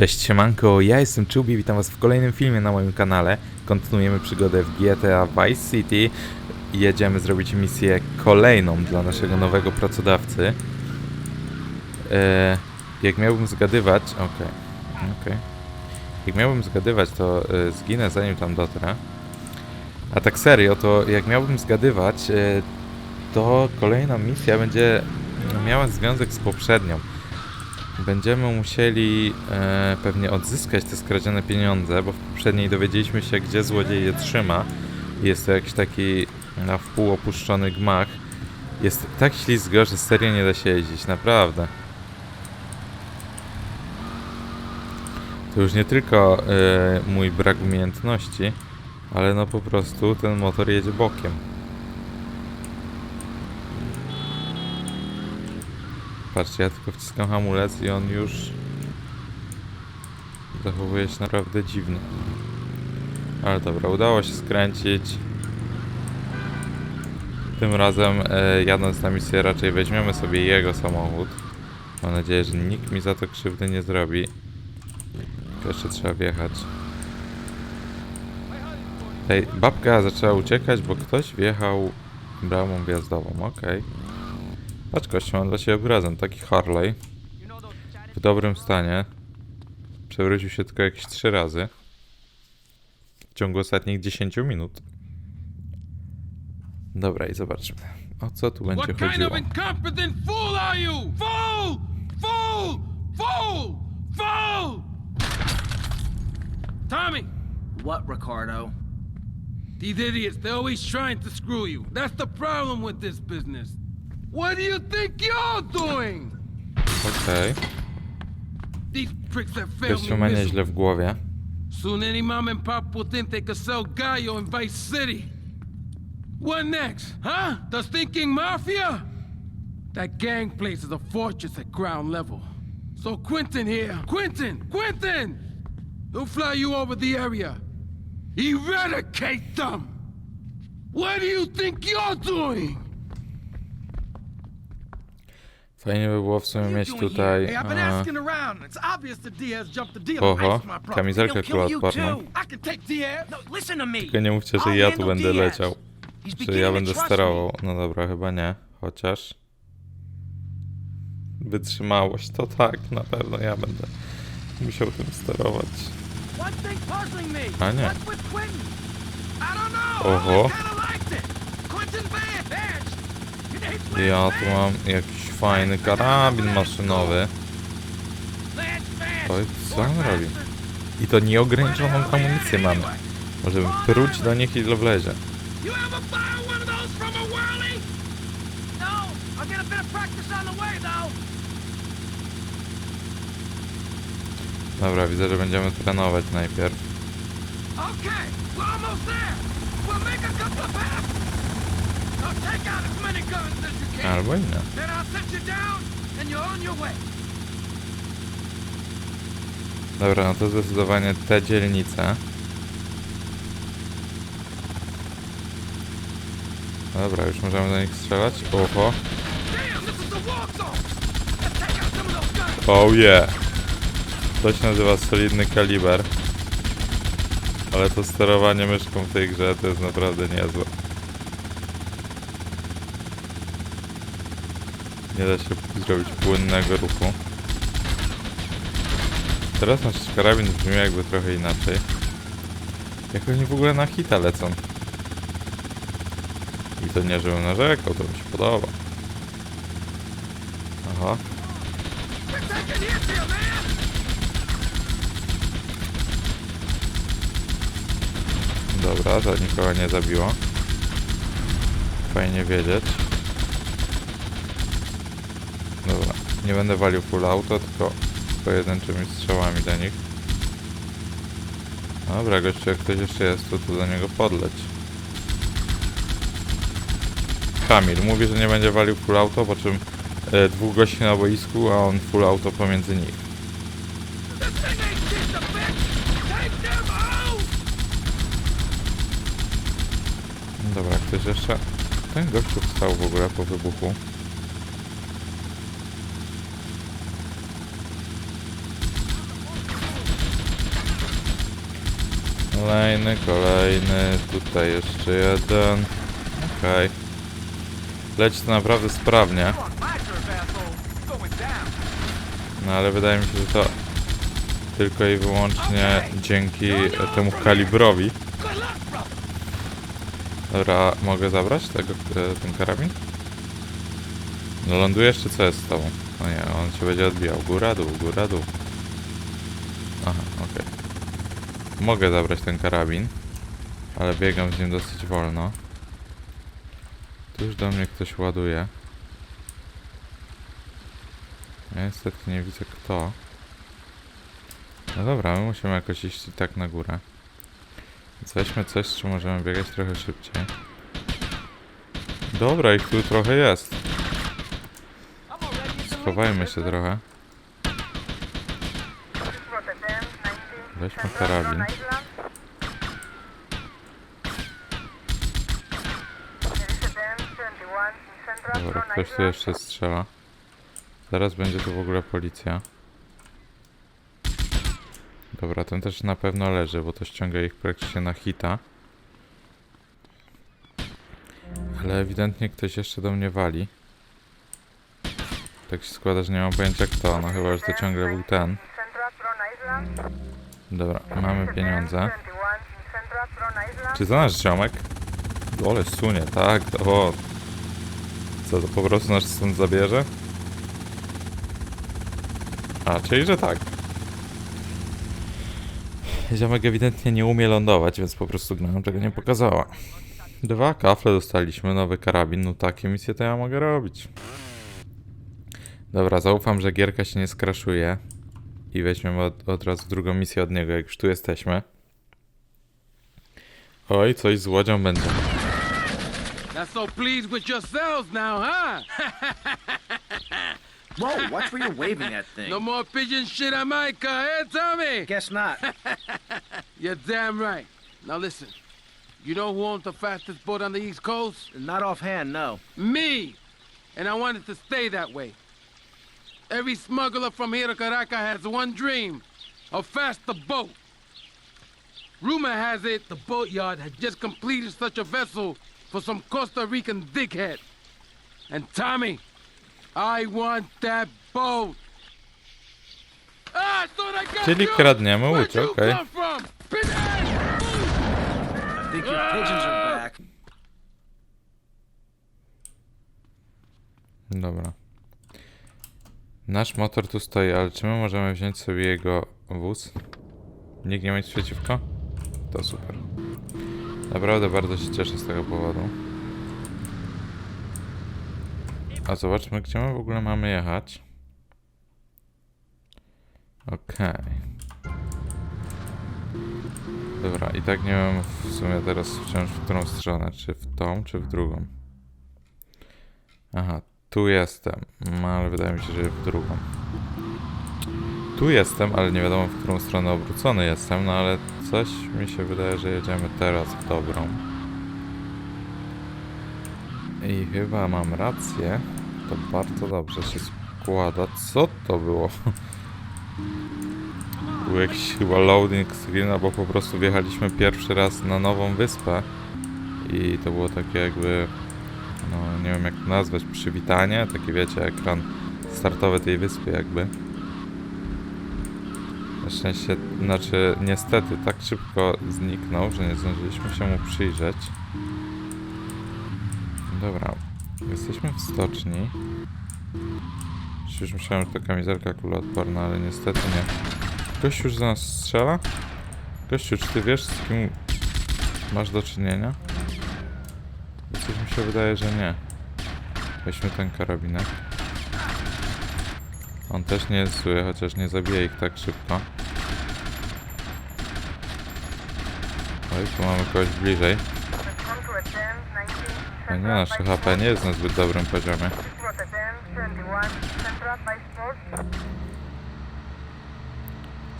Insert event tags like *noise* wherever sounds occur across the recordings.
Cześć siemanko, ja jestem Czubi, witam was w kolejnym filmie na moim kanale. Kontynuujemy przygodę w GTA Vice City jedziemy zrobić misję kolejną dla naszego nowego pracodawcy. E, jak miałbym zgadywać... Okej, okej. Jak miałbym zgadywać, to e, zginę zanim tam dotrę. A tak serio, to jak miałbym zgadywać, e, to kolejna misja będzie miała związek z poprzednią. Będziemy musieli e, pewnie odzyskać te skradzione pieniądze, bo w poprzedniej dowiedzieliśmy się, gdzie złodziej je trzyma. Jest to jakiś taki na wpół opuszczony gmach. Jest tak ślizgo, że serio nie da się jeździć, naprawdę. To już nie tylko e, mój brak umiejętności, ale no po prostu ten motor jedzie bokiem. Patrzcie, ja tylko wciskam hamulec i on już zachowuje się naprawdę dziwnie. Ale dobra, udało się skręcić. Tym razem e, jadąc na misję raczej weźmiemy sobie jego samochód. Mam nadzieję, że nikt mi za to krzywdy nie zrobi. Jeszcze trzeba wjechać. Ej, babka zaczęła uciekać, bo ktoś wjechał bramą wjazdową, okej. Patrz kościół, mam dla Ciebie prezent, taki Harley. W dobrym stanie. Przewrócił się tylko jakieś trzy razy. W ciągu ostatnich 10 minut. Dobra i zobaczmy. O co tu będzie chodziło? Tommy, What, Ricardo? these idiots, they're always trying to screw you. That's the problem with this business. What do you think you're doing? Okej. These pricks have failed Gościu me miserably. nieźle w głowie. Soon any mom and pop will think they could sell Gallo in Vice City. What next, huh? The stinking mafia? That gang place is a fortress at ground level. So Quentin here, Quentin, Quentin! He'll fly you over the area. Eradicate them! What do you think you're doing? Fajnie by było w sumie mieć tutaj... E. Oho, kamizelkę take Diaz. No. Tylko nie mówcie, że ja tu będę leciał. Że ja będę sterował. No dobra, chyba nie. Chociaż... Wytrzymałość, to tak, na pewno ja będę musiał tym sterować. A nie. Oho. Ja tu mam jakiś fajny karabin maszynowy. Oj, co on robi? I to nieograniczoną amunicję mamy. Możemy pruć do nich ile wlezie. No. Dobra, widzę, że będziemy trenować najpierw. Okay, we're almost there. We'll make a couple of passes. Albo i nie. Then I'll set you down, and you're on your way. Dobra, no to zdecydowanie te dzielnice. Dobra, już możemy do nich strzelać. Oho. Oh yeah! To się nazywa solidny kaliber. Ale to sterowanie myszką w tej grze to jest naprawdę niezłe. Nie da się zrobić płynnego ruchu. Teraz nasz karabin brzmi jakby trochę inaczej. Jak oni w ogóle na hita lecą. I to nie, żebym narzekał, to mi się podoba. Aha. Dobra, to nikogo nie zabiło. Fajnie wiedzieć. Dobra, nie będę walił full auto, tylko pojedynczymi strzałami do nich. Dobra, gościu, jak ktoś jeszcze jest, to tu do niego podleć. Kamil mówi, że nie będzie walił full auto, po czym e, dwóch gości na boisku, a on full auto pomiędzy nich. Dobra, ktoś jeszcze... Ten gościu wstał w ogóle po wybuchu. Kolejny, kolejny, tutaj jeszcze jeden. Okej. Leci to naprawdę sprawnie. No ale wydaje mi się, że to tylko i wyłącznie dzięki temu kalibrowi. Dobra, mogę zabrać tego, e, ten karabin? No lądujesz czy co jest z tobą? No nie, on się będzie odbijał. Góra, dół, góra, dół. Aha, okej. Mogę zabrać ten karabin, ale biegam z nim dosyć wolno. Tu już do mnie ktoś ładuje. Ja niestety nie widzę kto. No dobra, my musimy jakoś iść tak na górę. Więc weźmy coś, z czym możemy biegać trochę szybciej. Dobra, ich tu trochę jest. Schowajmy się trochę. Weźmy karabin. Dobra, ktoś tu jeszcze strzela. Zaraz będzie tu w ogóle policja. Dobra, ten też na pewno leży, bo to ściąga ich praktycznie na hita. Ale ewidentnie ktoś jeszcze do mnie wali. Tak się składa, że nie mam pojęcia kto, no chyba, że to ciągle był ten. Dobra, mamy pieniądze. Czy to nasz ziomek? Ole, sunie, tak, to o. Co, to po prostu nas stąd zabierze? A, czyli że tak. Ziomek ewidentnie nie umie lądować, więc po prostu gra nam tego nie pokazała. Dwa kafle dostaliśmy, nowy karabin, no takie misje to ja mogę robić. Dobra, zaufam, że gierka się nie skraszuje. I weźmiemy od, od razu drugą misję od niego, jak już tu jesteśmy. Oj, coś z łodzią będzie. Not so pleased with yourselves now, huh? *laughs* Whoa, watch where you're waving that thing. No more pigeon shit on my car, eh, Tommy? Guess not. *laughs* You're damn right. Now listen, you know who owns the fastest boat on the East Coast? Not offhand, no. Me! And I want it to stay that way. Every smuggler from here to Caracas has one dream a faster boat. Rumor has it the boatyard had just completed such a vessel for some Costa Rican dickhead. And Tommy, I want that boat. Ah, I thought I got Czyli you. kradniemy Where'd łódź, you okej. come from? Nasz motor tu stoi, ale czy my możemy wziąć sobie jego wóz? Nikt nie ma nic przeciwko? To super. Naprawdę bardzo się cieszę z tego powodu. A zobaczmy, gdzie my w ogóle mamy jechać. Okej. Dobra, i tak nie wiem w sumie teraz wciąż w którą stronę, czy w tą, czy w drugą. Aha, tu jestem, no, ale wydaje mi się, że w drugą. Tu jestem, ale nie wiadomo w którą stronę obrócony jestem, no ale coś mi się wydaje, że jedziemy teraz w dobrą. I chyba mam rację. To bardzo dobrze się składa. Co to było? *laughs* Był jakiś chyba loading screen, albo po prostu wjechaliśmy pierwszy raz na nową wyspę. I to było takie jakby no nie wiem jak to nazwać, przywitanie, taki wiecie, ekran startowy tej wyspy jakby. Na szczęście, znaczy niestety tak szybko zniknął, że nie zdążyliśmy się mu przyjrzeć. Dobra, jesteśmy w stoczni. Już myślałem, że to kamizelka kuloodporna, ale niestety nie. Gościu już do nas strzela? Gościu, czy ty wiesz z kim masz do czynienia? Coś mi się wydaje, że nie. Weźmy ten karabinek. On też nie jest zły, chociaż nie zabije ich tak szybko. Oj, tu mamy kogoś bliżej. No nie, nasze HP nie jest na zbyt dobrym poziomie.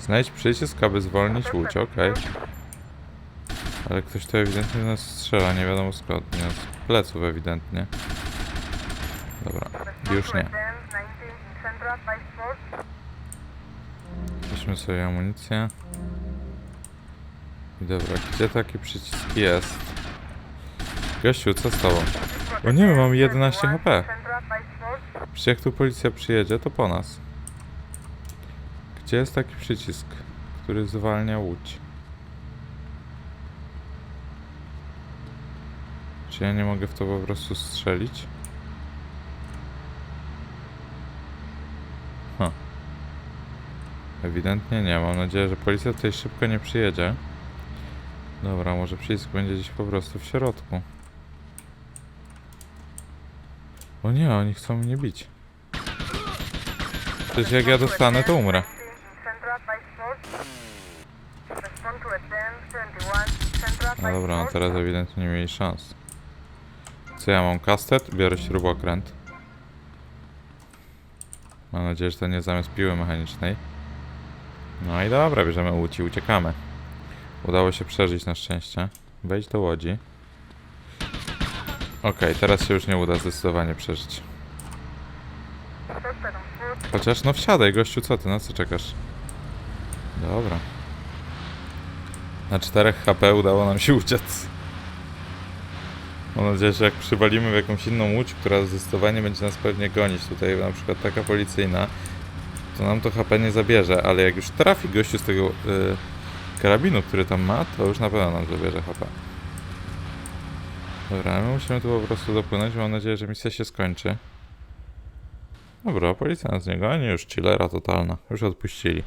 Znajdź przycisk, aby zwolnić łódź, okej. Ale ktoś tu ewidentnie do nas strzela, nie wiadomo skąd. Nie, z pleców ewidentnie. Dobra, już nie. Weźmy sobie amunicję. I dobra, gdzie taki przycisk jest? Gościu, co z tobą? O nie, mam 11 HP. Przecież jak tu policja przyjedzie, to po nas. Gdzie jest taki przycisk, który zwalnia łódź? Czy ja nie mogę w to po prostu strzelić? Ha. Ewidentnie nie. Mam nadzieję, że policja tutaj szybko nie przyjedzie. Dobra, może przycisk będzie gdzieś po prostu w środku. O nie, oni chcą mnie bić. Przecież jak ja dostanę, to umrę. No dobra, no teraz ewidentnie nie mieli szans. Co ja mam? Kastet? Biorę śrubokręt. Mam nadzieję, że to nie zamiast piły mechanicznej. No i dobra, bierzemy łódź i uciekamy. Udało się przeżyć na szczęście. Wejdź do łodzi. Okej, teraz się już nie uda zdecydowanie przeżyć. Chociaż no wsiadaj gościu, co ty, na co czekasz? Dobra. Na 4 HP udało nam się uciec. Mam nadzieję, że jak przywalimy w jakąś inną łódź, która zdecydowanie będzie nas pewnie gonić, tutaj na przykład taka policyjna, to nam to HP nie zabierze, ale jak już trafi gościu z tego y, karabinu, który tam ma, to już na pewno nam zabierze HP. Dobra, my musimy tu po prostu dopłynąć, mam nadzieję, że misja się skończy. Dobra, policja nas nie goni, już chillera totalna, już odpuścili.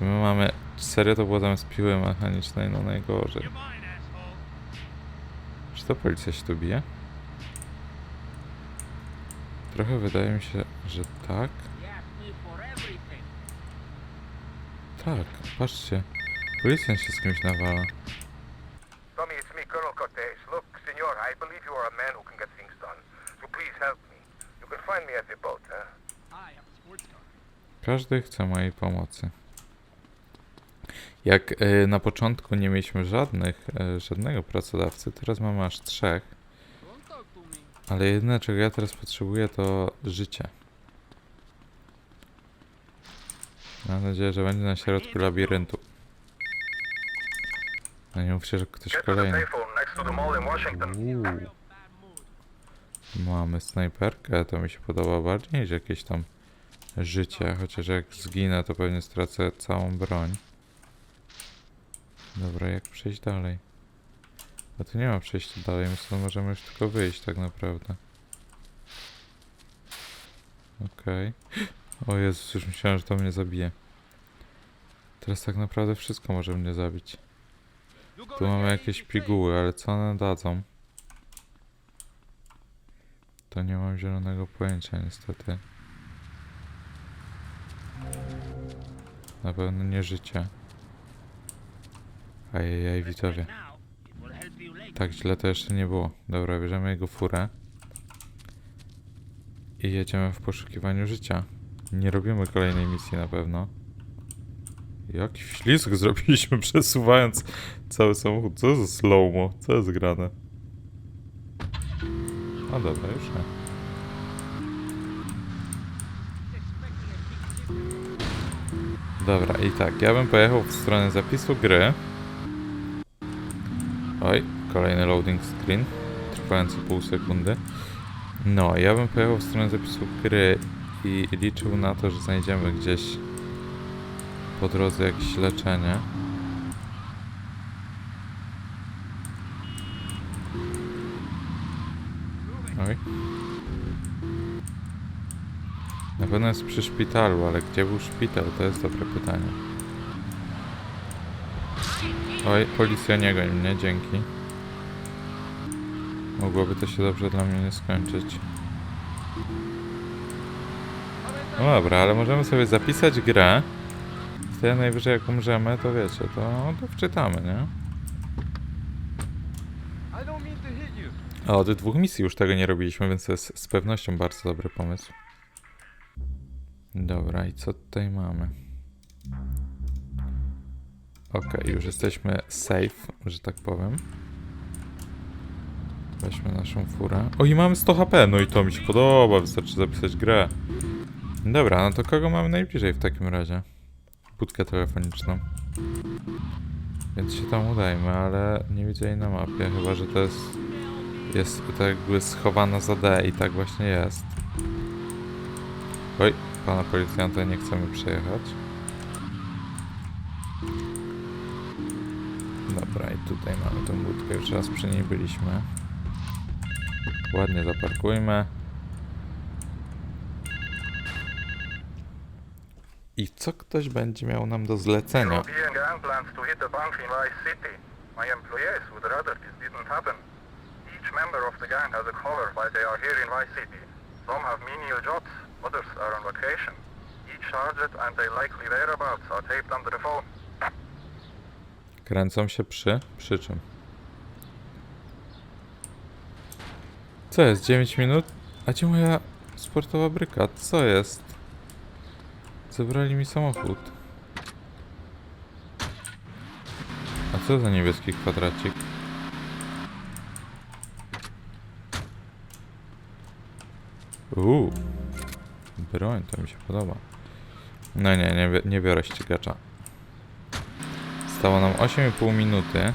Czy my mamy... Serio to było zamiast piły mechanicznej? No najgorzej. Czy to policja się tu bije? Trochę wydaje mi się, że tak. Tak, patrzcie. Policjant się z kimś nawala. Tommy, it's me, Colonel Cortez. Look, senor, I believe you are a man who can get things done. So please help me. You can find me at the boat, huh? Każdy chce mojej pomocy. Jak y, na początku nie mieliśmy żadnych, y, żadnego pracodawcy, teraz mamy aż trzech. Ale jedyne czego ja teraz potrzebuję to życie. Mam nadzieję, że będzie na środku labiryntu. No nie mówcie, że ktoś kolejny. Uuu. Mamy snajperkę, to mi się podoba bardziej niż jakieś tam życie, chociaż jak zginę, to pewnie stracę całą broń. Dobra, jak przejść dalej? A tu nie ma przejścia dalej, my stąd możemy już tylko wyjść tak naprawdę. Okej. O Jezus, już myślałem, że to mnie zabije. Teraz tak naprawdę wszystko może mnie zabić. Tu mamy jakieś piguły, ale co one dadzą? To nie mam zielonego pojęcia niestety. Na pewno nie życie. Ajajaj, widzowie. Tak źle to jeszcze nie było. Dobra, bierzemy jego furę. I jedziemy w poszukiwaniu życia. Nie robimy kolejnej misji na pewno. Jaki ślizg *laughs* zrobiliśmy przesuwając cały samochód. Co za slow-mo? Co jest grane? No dobra, już nie. Dobra, i tak, ja bym pojechał w stronę zapisu gry. Oj, kolejny loading screen, trwający pół sekundy. No, ja bym pojechał w stronę zapisu gry i liczył na to, że znajdziemy gdzieś po drodze jakieś leczenie. Oj. Na pewno jest przy szpitalu, ale gdzie był szpital? To jest dobre pytanie. Oj, policja nie goń mnie, dzięki. Mogłoby to się dobrze dla mnie nie skończyć. No dobra, ale możemy sobie zapisać grę. Wtedy najwyżej jak umrzemy, to wiecie, to, to wczytamy, nie? A od dwóch misji już tego nie robiliśmy, więc to jest z pewnością bardzo dobry pomysł. Dobra, i co tutaj mamy? Okej, już jesteśmy safe, że tak powiem. Weźmy naszą furę. O, i mamy 100 HP, no i to mi się podoba, wystarczy zapisać grę. Dobra, no to kogo mamy najbliżej w takim razie? budkę telefoniczną. Więc się tam udajmy, ale nie widzę jej na mapie, chyba że to jest... Jest tak jakby schowana za D i tak właśnie jest. Oj, pana policjanta nie chcemy przejechać. Dobra, i tutaj mamy tą budkę, już raz przy niej byliśmy. Ładnie zaparkujmy. I co ktoś będzie miał nam do zlecenia? Each target and their likely whereabouts are taped under the phone. Kręcą się przy? Przy czym? Co jest? 9 minut? A gdzie moja sportowa bryka? Co jest? Zabrali mi samochód. A co za niebieski kwadracik? Uuu. Broń, to mi się podoba. No nie, nie, nie biorę ścigacza. Stało nam 8,5 minuty.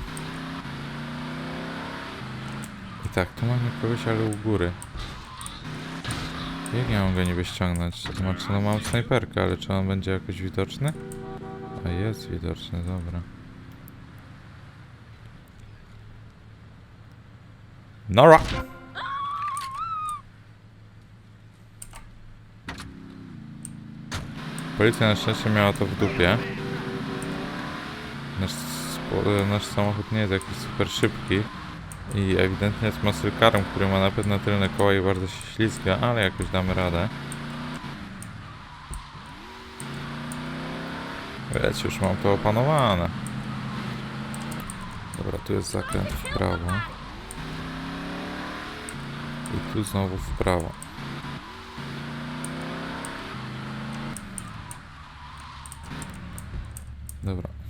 I tak, tu mamy kogoś, ale u góry. Jak ja mam go niby ściągnąć? Znaczy, no mam snajperkę, ale czy on będzie jakoś widoczny? A jest widoczny, dobra. Nora! Policja na szczęście miała to w dupie. Nasz, nasz samochód nie jest jakiś super szybki i ewidentnie jest muscle carem, który ma na pewno tylne koła i bardzo się ślizga, ale jakoś damy radę. Wiecie, już mam to opanowane. Dobra, tu jest zakręt w prawo. I tu znowu w prawo. Dobra.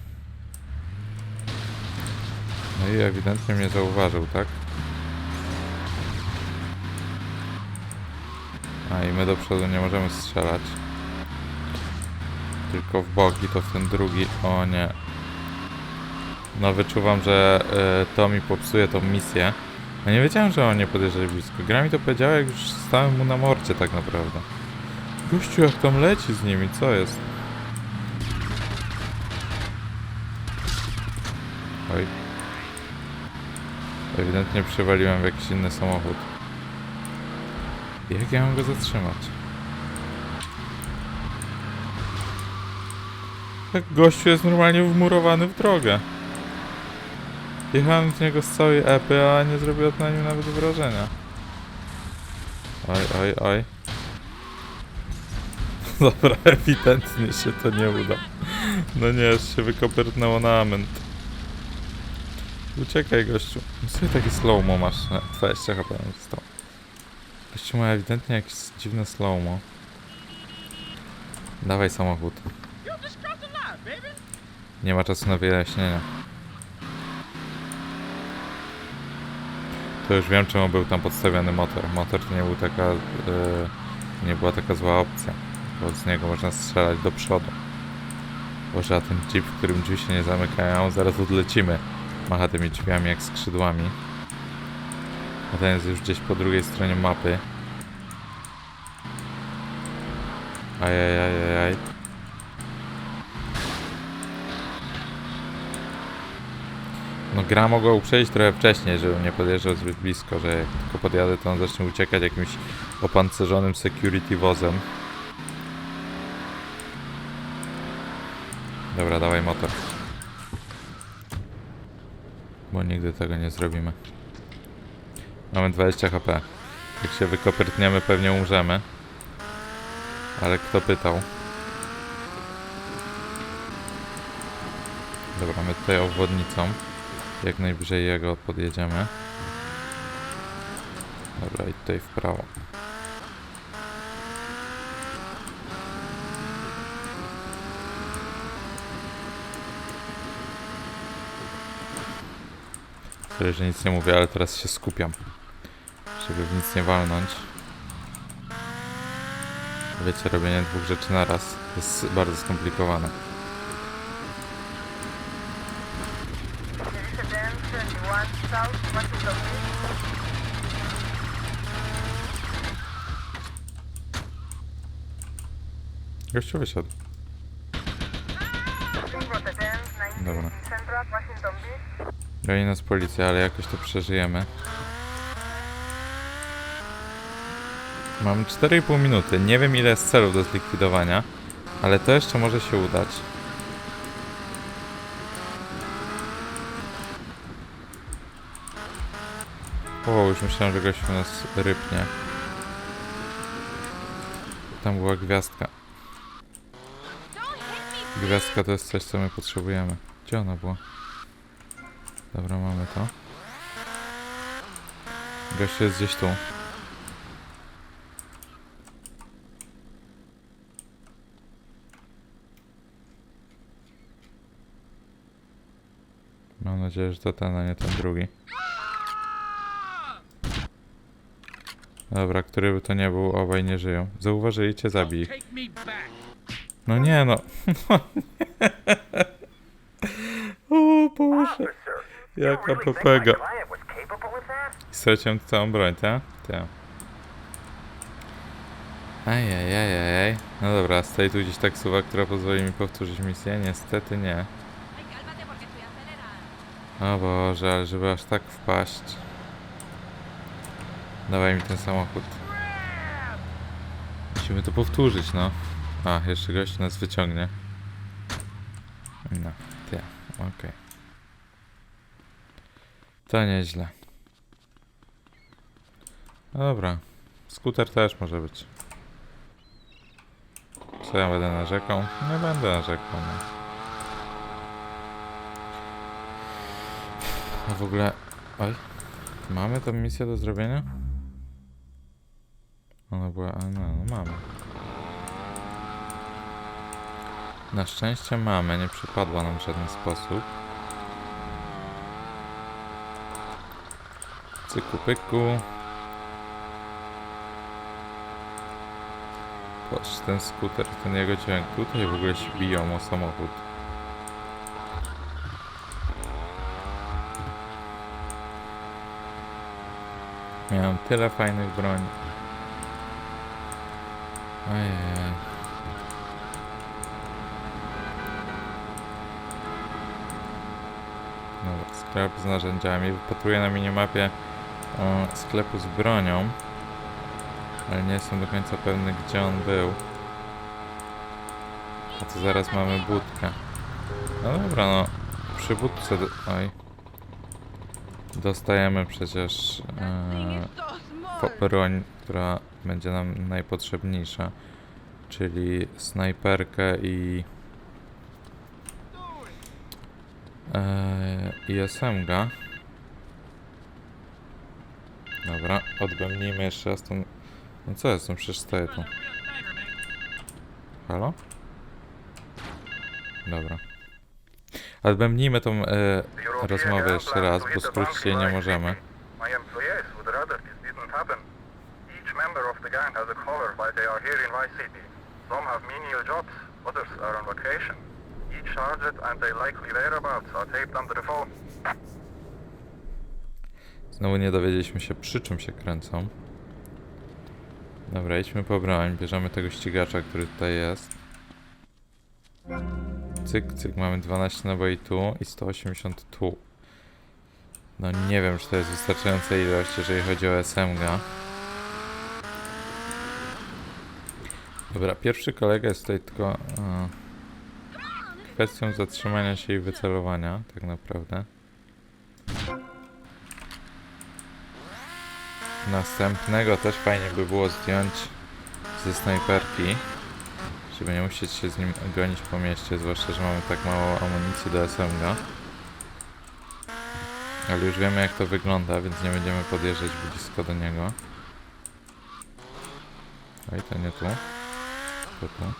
No i ewidentnie mnie zauważył, tak? A i my do przodu nie możemy strzelać. Tylko w boki, to w ten drugi. O nie. No wyczuwam, że y, to mi popsuje tą misję. No nie wiedziałem, że on nie podjeżdża blisko. Gra mi to powiedziała, jak już stałem mu na morcie tak naprawdę. Gościu, jak tam leci z nimi, co jest? Oj. Ewidentnie przywaliłem w jakiś inny samochód. Jak ja mam go zatrzymać? Tak gościu jest normalnie wmurowany w drogę. Jechałem z niego z całej epy, a nie zrobiło na nim nawet wrażenia. Oj, oj, oj. *laughs* Dobra, ewidentnie się to nie uda. No nie, aż się wykopernęło na ament. Uciekaj gościu. No sobie taki slow-mo masz. na 20 HP nam zostało. Gościu ma ewidentnie jakieś dziwne slow-mo. Dawaj samochód. Nie ma czasu na wyjaśnienia. To już wiem czemu był tam podstawiony motor. Motor to nie był taka... Yy, nie była taka zła opcja. Bo z niego można strzelać do przodu. Boże, a ten jeep, w którym drzwi się nie zamykają, zaraz odlecimy. Macha tymi drzwiami jak skrzydłami. A ten jest już gdzieś po drugiej stronie mapy. Ajajajajaj. No gra mogła uprzedzić trochę wcześniej, żebym nie podjeżdżał zbyt blisko, że jak tylko podjadę to on zacznie uciekać jakimś opancerzonym security wozem. Dobra, dawaj motor. Bo nigdy tego nie zrobimy. Mamy 20 HP. Jak się wykopyrtniemy, pewnie umrzemy. Ale kto pytał? Dobra, my tutaj obwodnicą. Jak najbliżej jego podjedziemy. Dobra, i tutaj w prawo. Tyle, że nic nie mówię, ale teraz się skupiam. Żeby w nic nie walnąć. Wiecie, robienie dwóch rzeczy na raz jest bardzo skomplikowane. Gościu wysiadł. Dobra. Goni nas policja, ale jakoś to przeżyjemy. Mam 4,5 minuty. Nie wiem ile jest celów do zlikwidowania, ale to jeszcze może się udać. O, już myślałem, że gościu nas rypnie. Tam była gwiazdka. Gwiazdka to jest coś, co my potrzebujemy. Gdzie ona była? Dobra, mamy to. Gość jest gdzieś tu. Mam nadzieję, że to ten, a nie ten drugi. Dobra, który by to nie był, obaj nie żyją. Zauważyli cię, zabij. No nie no. *laughs* o Boże. Jaka popega. that? Straciłem całą broń, tak? Tak. Ajajajajaj. No dobra, stoi tu gdzieś taksówa, która pozwoli mi powtórzyć misję? Niestety nie. O Boże, ale żeby aż tak wpaść. Dawaj mi ten samochód. Musimy to powtórzyć, no. A, jeszcze gość nas wyciągnie. No, ty, okej. To nieźle. Dobra. Skuter też może być. Co ja będę narzekał? Nie będę narzekał, no. A w ogóle... Oj. Mamy tą misję do zrobienia? Ona była... A no, no mamy. Na szczęście mamy, nie przypadła nam w żaden sposób. Cyku pyku. Patrz, ten skuter, ten jego dźwięk. Tutaj w ogóle się biją o samochód. Miałem tyle fajnych broni. Ojej. Dobra, sklep z narzędziami. Wypatruję na minimapie sklepu z bronią. Ale nie jestem do końca pewny, gdzie on był. A to zaraz mamy budkę. No dobra, no. Przy budce... Do... Oj. Dostajemy przecież e, broń, która będzie nam najpotrzebniejsza. Czyli snajperkę i... E, i SMG. Dobra, odbębnijmy jeszcze raz tą... No co jest, no przecież stoję tu. Halo? Dobra. Odbębnijmy tą e, rozmowę jeszcze raz, bo skrócić jej nie możemy. Some have and their likely whereabouts are taped onto the phone. Znowu nie dowiedzieliśmy się przy czym się kręcą. Dobra, idźmy po broń, bierzemy tego ścigacza, który tutaj jest. Cyk, cyk, mamy 12 naboi tu i 180 tu. No nie wiem, czy to jest wystarczająca ilość, jeżeli chodzi o SMG. Dobra, pierwszy kolega jest tutaj tylko e, kwestią zatrzymania się i wycelowania, tak naprawdę. Następnego też fajnie by było zdjąć ze snajperki, żeby nie musieć się z nim gonić po mieście, zwłaszcza, że mamy tak mało amunicji do SMG. Ale już wiemy jak to wygląda, więc nie będziemy podjeżdżać blisko do niego. Oj, to nie tu. To tu.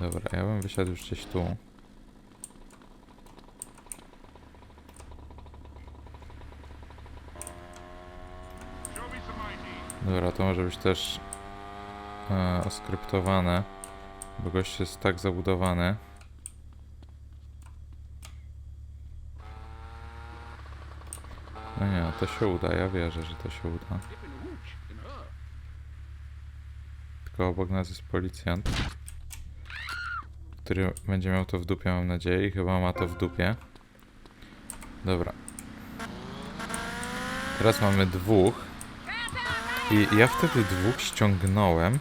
Dobra, ja bym wysiadł już gdzieś tu. Dobra, to może być też e, oskryptowane, bo gość jest tak zabudowany. No nie, to się uda, ja wierzę, że to się uda. Tylko obok nas jest policjant, który będzie miał to w dupie, mam nadzieję, i chyba ma to w dupie. Dobra. Teraz mamy dwóch. I ja wtedy dwóch ściągnąłem,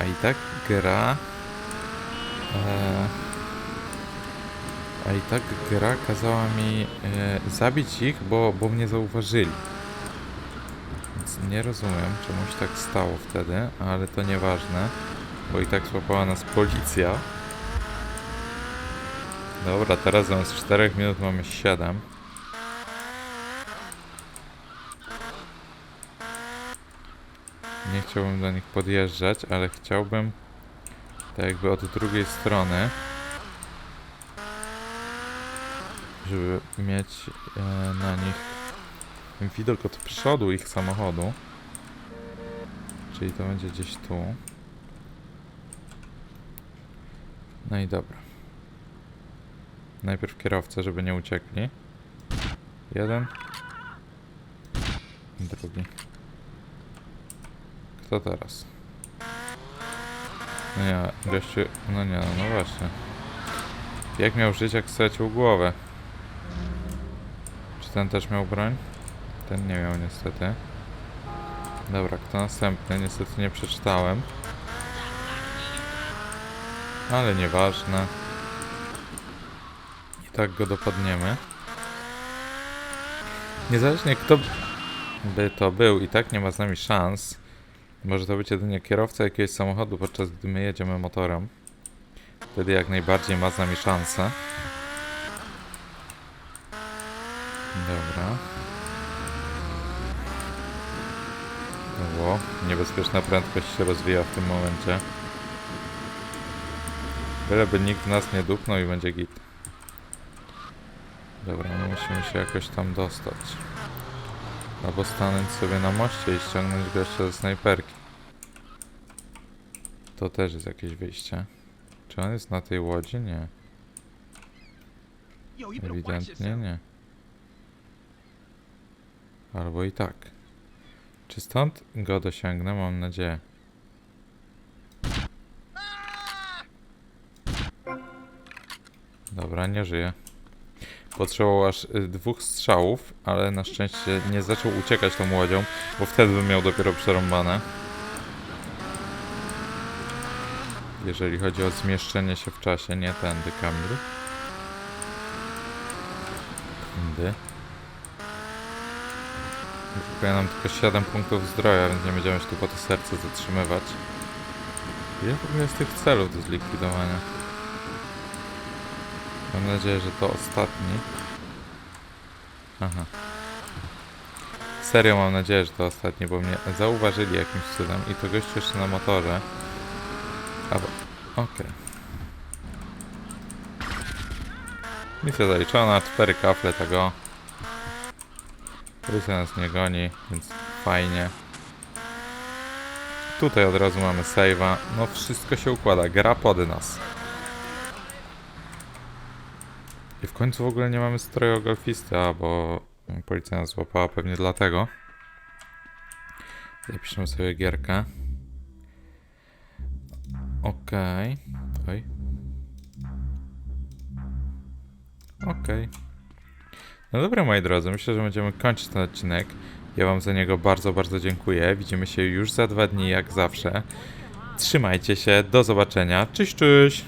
a i tak gra... E, a i tak gra kazała mi e, zabić ich, bo, bo mnie zauważyli. Więc nie rozumiem, czemuś tak stało wtedy, ale to nieważne, bo i tak złapała nas policja. Dobra, teraz zamiast 4 minut mamy 7. Nie chciałbym do nich podjeżdżać, ale chciałbym tak jakby od drugiej strony żeby mieć e, na nich widok od przodu ich samochodu. Czyli to będzie gdzieś tu. No i dobra. Najpierw kierowcę, żeby nie uciekli. Jeden. Drugi. Kto teraz? No nie, gościu... No nie, no właśnie. Jak miał żyć, jak stracił głowę? Czy ten też miał broń? Ten nie miał niestety. Dobra, kto następny? Niestety nie przeczytałem. Ale nieważne. I tak go dopadniemy. Niezależnie kto by to był, i tak nie ma z nami szans. Może to być jedynie kierowca jakiegoś samochodu, podczas gdy my jedziemy motorem. Wtedy jak najbardziej ma z nami szansę. Dobra. O, niebezpieczna prędkość się rozwija w tym momencie. Byleby nikt nas nie dupnął i będzie git. Dobra, my musimy się jakoś tam dostać. Albo stanąć sobie na moście i ściągnąć gościa ze snajperki. To też jest jakieś wyjście. Czy on jest na tej łodzi? Nie. Ewidentnie nie. Albo i tak. Czy stąd go dosięgnę? Mam nadzieję. Dobra, nie żyje. Potrzebował aż y, dwóch strzałów, ale na szczęście nie zaczął uciekać tą łodzią, bo wtedy bym miał dopiero przerąbane. Jeżeli chodzi o zmieszczenie się w czasie, nie tędy, Kamil. Tędy. Brakuje nam tylko 7 punktów zdrowia, więc nie będziemy się tu po to serce zatrzymywać. Ile w ogóle jest tych celów do zlikwidowania? Mam nadzieję, że to ostatni. Aha. Serio mam nadzieję, że to ostatni, bo mnie zauważyli jakimś cudem i to gościu jeszcze na motorze. Albo... Okej. Misja zaliczona, 4 kafle tego. Policja nas nie goni, więc fajnie. Tutaj od razu mamy save'a. No wszystko się układa, gra pod nas. I w końcu w ogóle nie mamy stroju golfisty, a bo policja nas złapała pewnie dlatego. Zapiszemy sobie gierkę. Okej. Oj. Okej. No dobra, moi drodzy, myślę, że będziemy kończyć ten odcinek. Ja wam za niego bardzo, bardzo dziękuję. Widzimy się już za dwa dni, jak zawsze. Trzymajcie się, do zobaczenia. Cześć, cześć!